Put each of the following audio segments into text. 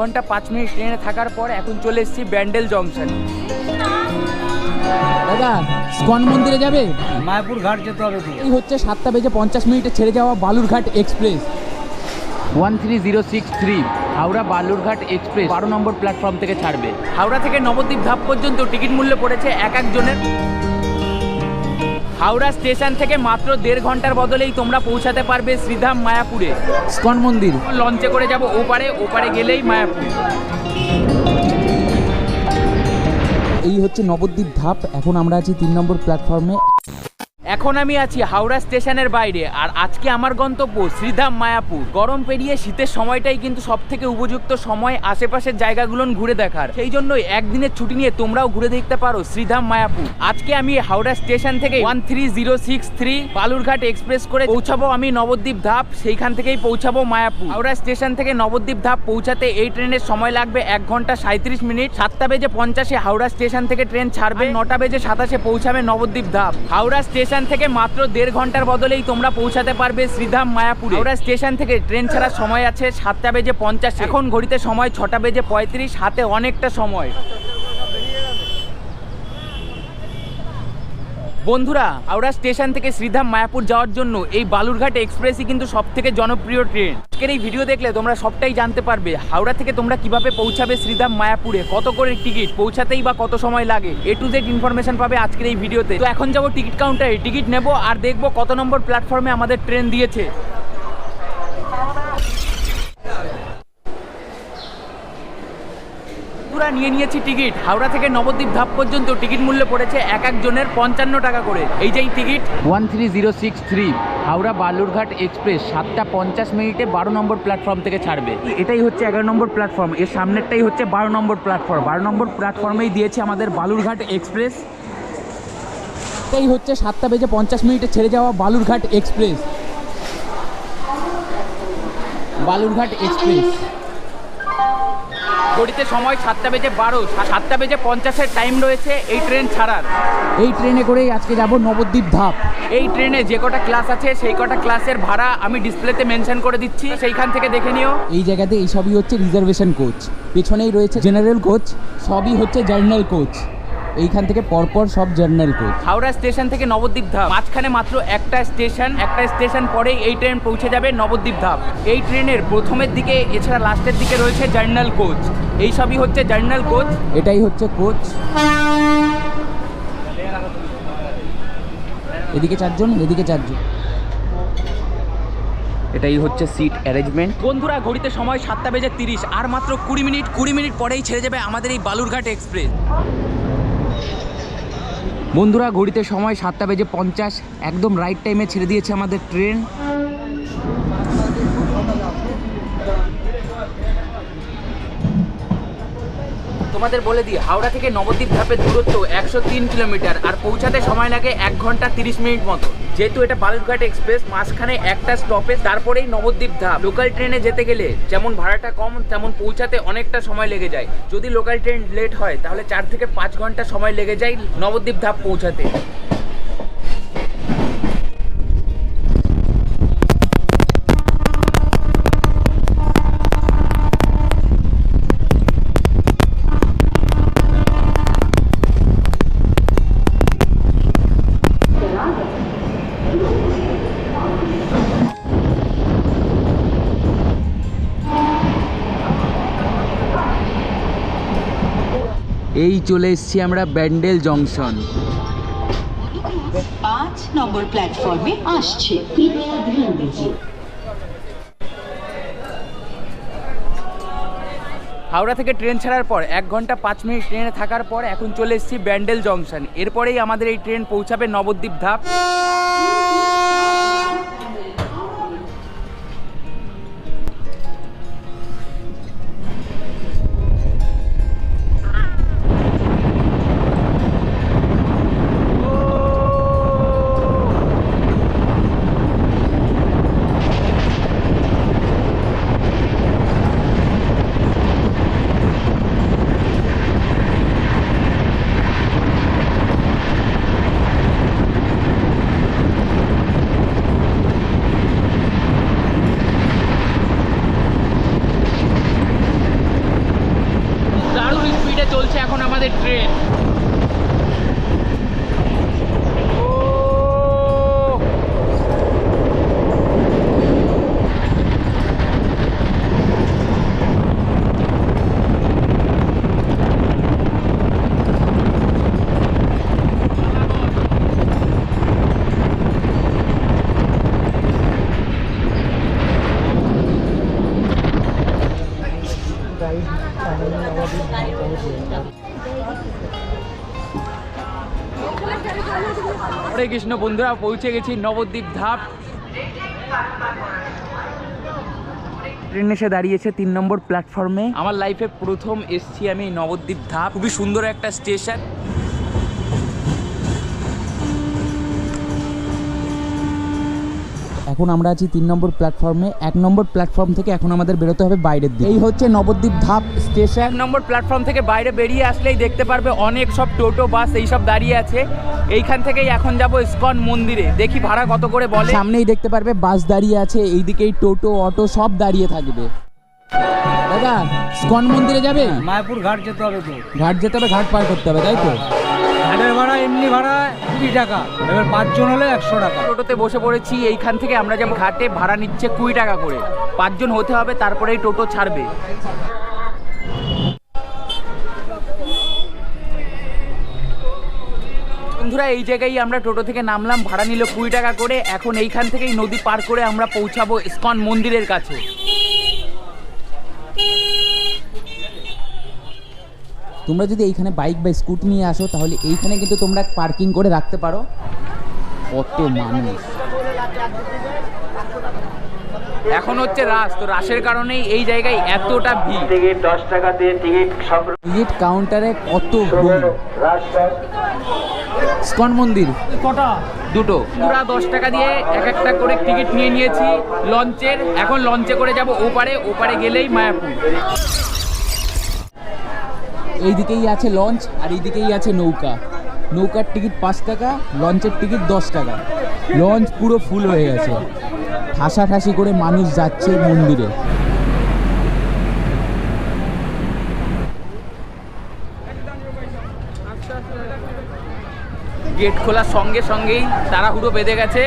ঘণ্টা পাঁচ মিনিট ট্রেনে থাকার পর এখন চলে এসেছি ব্যান্ডেল জংশন। দাদা স্কন মন্দিরে যাবে? মায়াপুর ঘাট যেতে হবে এই হচ্ছে সাতটা বেজে পঞ্চাশ মিনিটে ছেড়ে যাওয়া Balurghat express. One three zero six three Howrah Balurghat express বারো নম্বর প্ল্যাটফর্ম থেকে ছাড়বে। হাওড়া থেকে নবদ্বীপ ধাপ পর্যন্ত টিকিট মূল্য পড়েছে এক একজনের। হাওড়া স্টেশন থেকে মাত্র দেড় ঘণ্টার বদলেই তোমরা পৌঁছাতে পারবে শ্রীধাম মায়াপুরে। স্কন মন্দির। লঞ্চে করে যাব ওপারে ওপারে গেলেই মায়াপুর। এই হচ্ছে নবদ্বীপ ধাপ এখন আমরা আছি তিন নম্বর প্ল্যাটফর্মে এখন আমি আছি হাওড়া স্টেশনের বাইরে, আর আজকে আমার গন্তব্য শ্রীধাম মায়াপুর। গরম পেরিয়ে শীতের সময়টাই কিন্তু সব থেকে উপযুক্ত সময় আশেপাশের জায়গাগুলো ঘুরে দেখার। সেই জন্যই একদিনের ছুটি নিয়ে তোমরাও ঘুরে দেখতে পারো শ্রীধাম মায়াপুর। আজকে আমি হাওড়া স্টেশন থেকে one three zero six three Balurghat express করে পৌঁছাবো আমি নবদ্বীপ ধাপ, সেইখান থেকেই পৌঁছাবো মায়াপুর। হাওড়া স্টেশন থেকে নবদ্বীপ ধাপ পৌঁছাতে এই ট্রেনের সময় লাগবে এক ঘণ্টা সাঁত্রিশ মিনিট। সাতটা বেজে পঞ্চাশে হাওড়া স্টেশন থেকে ট্রেন ছাড়বে নটা বেজে সাতাশে পৌঁছাবে নবদ্বীপ ধাপ। হাওড়া স্টেশন থেকে মাত্র দেড় ঘণ্টার বদলেই তোমরা পৌঁছাতে পারবে শ্রীধাম মায়াপুর। ওরা স্টেশন থেকে ট্রেন ছাড়ার সময় আছে সাতটা বেজে পঞ্চাশ। এখন ঘড়িতে সময় ছটা বেজে পঁয়ত্রিশ, হাতে অনেকটা সময়। বন্ধুরা, হাওড়া স্টেশন থেকে শ্রীধাম মায়াপুর যাওয়ার জন্য এই বালুরঘাট এক্সপ্রেসই কিন্তু সব থেকে জনপ্রিয় ট্রেন। আজকের এই ভিডিও দেখলে তোমরা সবটাই জানতে পারবে, হাওড়া থেকে তোমরা কীভাবে পৌঁছাবে শ্রীধাম মায়াপুরে, কত করে টিকিট, পৌঁছাতেই বা কত সময় লাগে, এ টু জেড ইনফরমেশন পাবে আজকের এই ভিডিওতে। তো এখন যাব টিকিট কাউন্টারে টিকিট নেব আর দেখব কত নম্বর প্ল্যাটফর্মে আমাদের ট্রেন দিয়েছে। পুরা নিয়ে নিয়েছি টিকিট। হাওড়া থেকে নবদ্বীপ ধাপ পর্যন্ত টিকিট মূল্য পড়েছে এক একজনের পঞ্চান্ন টাকা করে। এই যে ticket. One three zero six three Howrah Balurghat express সাতটা পঞ্চাশ মিনিটে বারো নম্বর প্ল্যাটফর্ম থেকে ছাড়বে। এটাই হচ্ছে এগারো নম্বর প্ল্যাটফর্ম। এর সামনেরটাই হচ্ছে বারো নম্বর প্ল্যাটফর্ম। বারো নম্বর প্ল্যাটফর্মেই দিয়েছে আমাদের বালুরঘাট এক্সপ্রেস। এটাই হচ্ছে সাতটা বেজে পঞ্চাশ মিনিটে ছেড়ে যাওয়া বালুরঘাট এক্সপ্রেস। বালুরঘাট এক্সপ্রেস। ঘড়িতে সময় সাতটা বেজে বারো সাতটা বেজে পঞ্চাশের টাইম রয়েছে এই ট্রেন ছাড়ার। এই ট্রেনে করেই আজকে যাব নবদ্বীপ ধাপ। এই ট্রেনে যে কটা ক্লাস আছে সেই কটা ক্লাসের ভাড়া আমি ডিসপ্লেতে মেনশন করে দিচ্ছি। সেইখান থেকে দেখে নিও। এই জায়গাতে এই সবই হচ্ছে রিজার্ভেশন কোচ পেছনেই রয়েছে জেনারেল কোচ সবই হচ্ছে জার্নাল কোচ এইখান থেকে পরপর সব জার্নাল কোচ। হাওড়া স্টেশন থেকে নবদ্বীপ ধাপ। মাঝখানে মাত্র একটা স্টেশন একটা স্টেশন পরেই এই ট্রেন পৌঁছে যাবে নবদ্বীপ ধাপ। এই ট্রেনের প্রথমের দিকে এছাড়া লাস্টের দিকে রয়েছে জার্নাল কোচ। এই সবই হচ্ছে জার্নাল কোচ। এটাই হচ্ছে কোচ। এদিকে চারজন এদিকে চারজন। এটাই হচ্ছে সিট অ্যারেঞ্জমেন্ট। বন্ধুরা ঘড়িতে সময় সাতটা বেজে তিরিশ। আর মাত্র কুড়ি মিনিট কুড়ি মিনিট পরেই ছেড়ে যাবে আমাদের এই বালুরঘাট এক্সপ্রেস। বন্ধুরা ঘড়িতে সময় সাতটা বেজে পঞ্চাশ। একদম রাইট টাইমে ছেড়ে দিয়েছে আমাদের ট্রেন তোমাদের বলে দিই, হাওড়া থেকে নবদ্বীপ ধাপের দূরত্ব একশো তিন কিলোমিটার আর পৌঁছাতে সময় লাগে এক ঘণ্টা তিরিশ মিনিট মতো। যেহেতু এটা বালুরঘাট এক্সপ্রেস, মাঝখানে একটা স্টপেজ, তারপরেই নবদ্বীপ ধাপ। লোকাল ট্রেনে যেতে গেলে যেমন ভাড়াটা কম, তেমন পৌঁছাতে অনেকটা সময় লেগে যায়। যদি লোকাল ট্রেন লেট হয়, তাহলে চার থেকে পাঁচ ঘণ্টা সময় লেগে যায় নবদ্বীপ ধাপ পৌঁছাতে। এই চলে এসেছি আমরা ব্যান্ডেল জংশন। পাঁচ নম্বর প্ল্যাটফর্মে আসছে। হাওড়া থেকে ট্রেন ছাড়ার পর এক ঘণ্টা পাঁচ মিনিট ট্রেনে থাকার পর এখন চলে এসেছি ব্যান্ডেল জংশন। এরপরেই আমাদের এই ট্রেন পৌঁছাবে নবদ্বীপ ধাপ। হরে কৃষ্ণ বন্ধুরা পৌঁছে গেছি নবদ্বীপ ধাপ। ট্রেন এসে দাঁড়িয়েছে তিন নম্বর প্ল্যাটফর্মে আমার লাইফে প্রথম এসছি আমি নবদ্বীপ ধাপ। খুবই সুন্দর একটা স্টেশন এখন আমরা আছি তিন নম্বর প্ল্যাটফর্মে এক নম্বর প্ল্যাটফর্ম থেকে এখন আমাদের বেরোতে হবে বাইরের দিকে। এই হচ্ছে নবদ্বীপ ধাপ স্টেশন এক নম্বর প্ল্যাটফর্ম থেকে বাইরে বেরিয়ে আসলেই দেখতে পারবে অনেক সব টোটো বাস এইসব দাঁড়িয়ে আছে। এইখান থেকেই এখন যাব ইসকন মন্দিরে। দেখি ভাড়া কত করে বলে। সামনেই দেখতে পারবে বাস দাঁড়িয়ে আছে এইদিকেই টোটো অটো সব দাঁড়িয়ে থাকবে। দাদা স্কন মন্দিরে যাবে? মায়াপুর ঘাট যেতে হবে তো। ঘাট যেতে হবে ঘাট পার করতে হবে তাই তো? ঘাটের ভাড়া, এমনি ভাড়া কুড়ি টাকা। এবার পাঁচজন হলে একশো টাকা। টোটোতে বসে পড়েছি, এইখান থেকে আমরা যেমন ঘাটে ভাড়া নিচ্ছে কুড়ি টাকা করে। পাঁচজন হতে হবে তারপরেই টোটো ছাড়বে। বন্ধুরা, এই জায়গায় আমরা টোটো থেকে নামলাম, ভাড়া নিল কুড়ি টাকা করে। এখন এইখান থেকেই নদী পার করে আমরা পৌঁছাবো ইসকন মন্দিরের কাছে। তোমরা যদি এইখানে বাইক বা স্কুটি নিয়ে আসো তাহলে এইখানে কিন্তু তোমরা পার্কিং করে রাখতে পারো। কত মানুষ। এখন হচ্ছে রাস তো রাসের কারণেই এই জায়গায় এতটা ভিড়। টিকিট দশ টাকা দিয়ে টিকিট সংগ্রহ টিকিট কাউন্টারে কত ভিড়। স্কন মন্দির। কটা? দুটো। পুরা দশ টাকা দিয়ে এক একটা করে টিকিট নিয়ে নিয়েছি। লঞ্চের এখন লঞ্চে করে যাব ওপারে। ওপারে গেলেই মায়াপুর। এইদিকেই আছে লঞ্চ আর এইদিকেই আছে নৌকা। নৌকার টিকিট পাঁচ টাকা লঞ্চের টিকিট দশ টাকা। লঞ্চ পুরো ফুল হয়ে গেছে। ঠাসাঠাসি করে মানুষ যাচ্ছে মন্দিরে। গেট খোলার সঙ্গে সঙ্গেই তাড়াহুড়ো বেঁধে গেছে।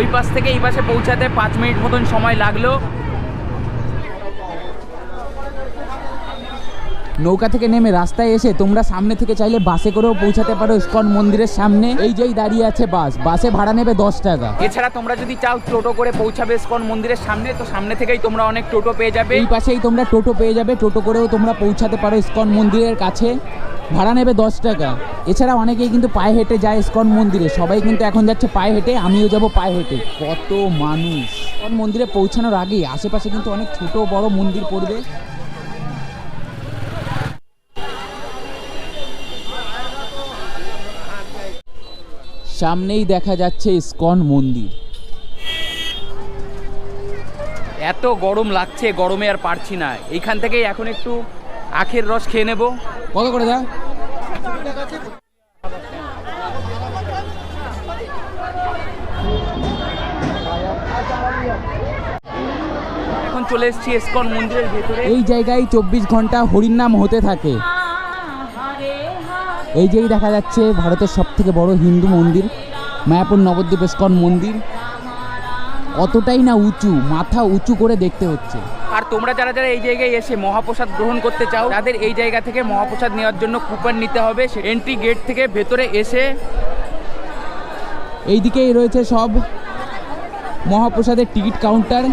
ওই পাশ থেকে এই পাশে পৌঁছাতে পাঁচ মিনিট মতন সময় লাগল। নৌকা থেকে নেমে রাস্তায় এসে তোমরা সামনে থেকে চাইলে বাসে করেও পৌঁছাতে পারো ইস্কন মন্দিরের সামনে। এই যেই দাঁড়িয়ে আছে বাস বাসে ভাড়া নেবে দশ টাকা। এছাড়া তোমরা যদি চাও টোটো করে পৌঁছাবে ইসকন মন্দিরের সামনে তো সামনে থেকেই তোমরা অনেক টোটো পেয়ে যাবে। এই পাশেই তোমরা টোটো পেয়ে যাবে টোটো করেও তোমরা পৌঁছাতে পারো ইস্কন মন্দিরের কাছে। ভাড়া নেবে দশ টাকা। এছাড়া অনেকেই কিন্তু পায়ে হেঁটে যায় ইস্কন মন্দিরে। সবাই কিন্তু এখন যাচ্ছে পায়ে হেঁটে আমিও যাব পায়ে হেঁটে। কত মানুষ। ইস্কন মন্দিরে পৌঁছানোর আগে আশেপাশে কিন্তু অনেক ছোট বড় মন্দির পড়বে। সামনেই দেখা যাচ্ছে ইস্কন মন্দির। এত গরম লাগছে গরমে আর পারছি না। এইখান থেকেই এখন একটু আখের রস খেয়ে নেব। কত করে দা এখন চলে এসেছি ইসকন মন্দিরের ভেতরে। এই জায়গায় চব্বিশ ঘণ্টা হরিনাম হতে থাকে। এই যেই দেখা যাচ্ছে ভারতের সব থেকে বড় হিন্দু মন্দির মায়াপুর নবদ্বীপ ইস্কন মন্দির। অতটাই না উঁচু মাথা উঁচু করে দেখতে হচ্ছে। আর তোমরা যারা যারা এই জায়গায় এসে মহাপ্রসাদ গ্রহণ করতে চাও তাদের এই জায়গা থেকে মহাপ্রসাদ নেওয়ার জন্য কুপন নিতে হবে। এন্ট্রি গেট থেকে ভেতরে এসে এইদিকেই রয়েছে সব মহাপ্রসাদের টিকিট কাউন্টার।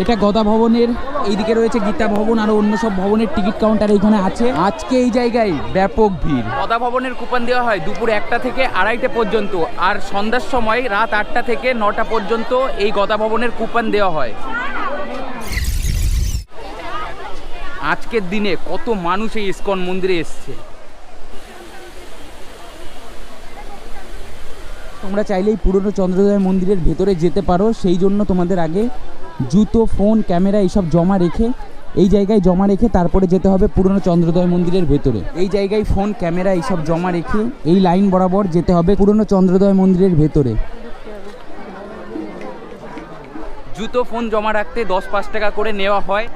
এটা গদা ভবনের এইদিকে রয়েছে গীতা ভবন আর অন্য সব ভবনের টিকিট কাউন্টার এইখানে আছে। আজকে এই জায়গায় ব্যাপক ভিড়। পদা ভবনের কুপন দেওয়া হয় দুপুর একটা থেকে আড়াইটে পর্যন্ত আর সন্ধ্যার সময় রাত আটটা থেকে নটা পর্যন্ত এই গদা ভবনের কুপন দেওয়া হয়। আজকের দিনে কত মানুষ এই ইস্কন মন্দিরে এসছে। তোমরা চাইলেই পুরনো চন্দ্রোদয় মন্দিরের ভেতরে যেতে পারো সেই জন্য তোমাদের আগে জুতো, ফোন, ক্যামেরা এইসব জমা রেখে, এই জায়গায় জমা রেখে তারপরে যেতে হবে পুরনো চন্দ্রোদয় মন্দিরের ভেতরে। এই জায়গায় ফোন, ক্যামেরা এইসব জমা রেখে এই লাইন বরাবর যেতে হবে পুরনো চন্দ্রোদয় মন্দিরের ভেতরে। জুতো, ফোন জমা রাখতে দশ পাঁচ টাকা করে নেওয়া হয়।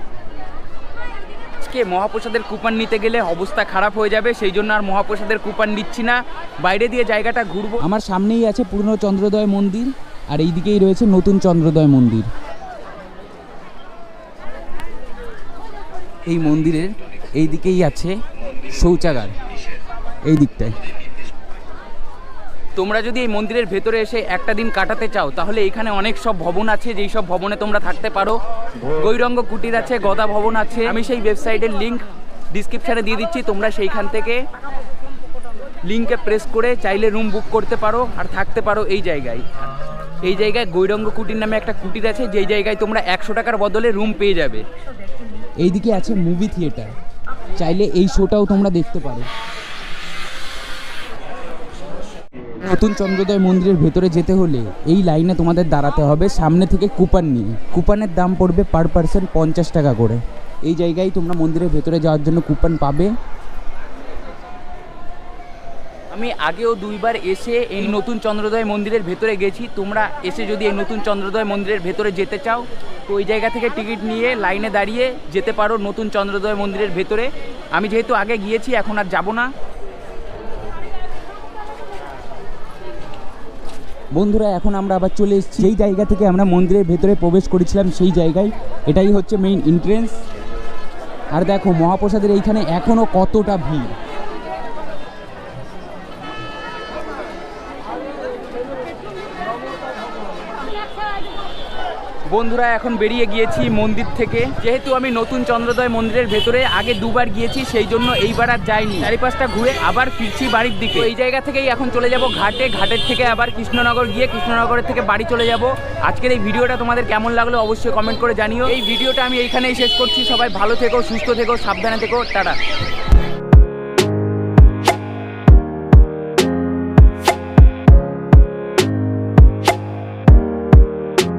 আজকে মহাপ্রসাদের কুপন নিতে গেলে অবস্থা খারাপ হয়ে যাবে, সেই জন্য আর মহাপ্রসাদের কুপন নিচ্ছি না। বাইরে দিয়ে জায়গাটা ঘুরবো। আমার সামনেই আছে পুরনো চন্দ্রোদয় মন্দির, আর এই দিকেই রয়েছে নতুন চন্দ্রোদয় মন্দির। এই মন্দিরের এই দিকেই আছে শৌচাগার, এই দিকটায়। তোমরা যদি এই মন্দিরের ভেতরে এসে একটা দিন কাটাতে চাও, তাহলে এখানে অনেক সব ভবন আছে, যেই সব ভবনে তোমরা থাকতে পারো। গৈরঙ্গ কুটির আছে, গদা ভবন আছে। আমি সেই ওয়েবসাইটের লিংক ডিসক্রিপশানে দিয়ে দিচ্ছি, তোমরা সেইখান থেকে লিঙ্কে প্রেস করে চাইলে রুম বুক করতে পারো আর থাকতে পারো এই জায়গায়। এই জায়গায় গৈরঙ্গ কুটির নামে একটা কুটির আছে, যেই জায়গায় তোমরা একশো টাকার বদলে রুম পেয়ে যাবে। এইদিকে আছে মুভি থিয়েটার চাইলে এই শোটাও তোমরা দেখতে পারো। নতুন চন্দ্রোদয় মন্দিরের ভেতরে যেতে হলে এই লাইনে তোমাদের দাঁড়াতে হবে। সামনে থেকে কুপান নিয়ে। কুপানের দাম পড়বে পার পার্সন পঞ্চাশ টাকা করে। এই জায়গায় তোমরা মন্দিরের ভেতরে যাওয়ার জন্য কুপন পাবে। আমি আগেও দুইবার এসে এই নতুন চন্দ্রোদয় মন্দিরের ভেতরে গেছি। তোমরা এসে যদি এই নতুন চন্দ্রোদয় মন্দিরের ভেতরে যেতে চাও, তো ওই জায়গা থেকে টিকিট নিয়ে লাইনে দাঁড়িয়ে যেতে পারো নতুন চন্দ্রোদয় মন্দিরের ভেতরে। আমি যেহেতু আগে গিয়েছি, এখন আর যাব না। বন্ধুরা, এখন আমরা আবার চলে এসেছি। যেই জায়গা থেকে আমরা মন্দিরের ভেতরে প্রবেশ করেছিলাম, সেই জায়গায়। এটাই হচ্ছে মেইন এন্ট্রেন্স আর দেখো, মহাপ্রসাদের এইখানে এখনও কতটা ভিড়। বন্ধুরা, এখন বেরিয়ে গিয়েছি মন্দির থেকে। যেহেতু আমি নতুন চন্দ্রোদয় মন্দিরের ভেতরে আগে দুবার গিয়েছি, সেই জন্য এইবার আর যাইনি। চারিপাশটা ঘুরে আবার ফিরছি বাড়ির দিকে। এই জায়গা থেকেই এখন চলে যাব ঘাটে। ঘাটের থেকে আবার কৃষ্ণনগর গিয়ে কৃষ্ণনগরের থেকে বাড়ি চলে যাব। আজকের এই ভিডিওটা তোমাদের কেমন লাগল অবশ্যই কমেন্ট করে জানিও। এই ভিডিওটা আমি এইখানেই শেষ করছি। সবাই ভালো থেকো, সুস্থ থেকো, সাবধানে থেকো। টাটা।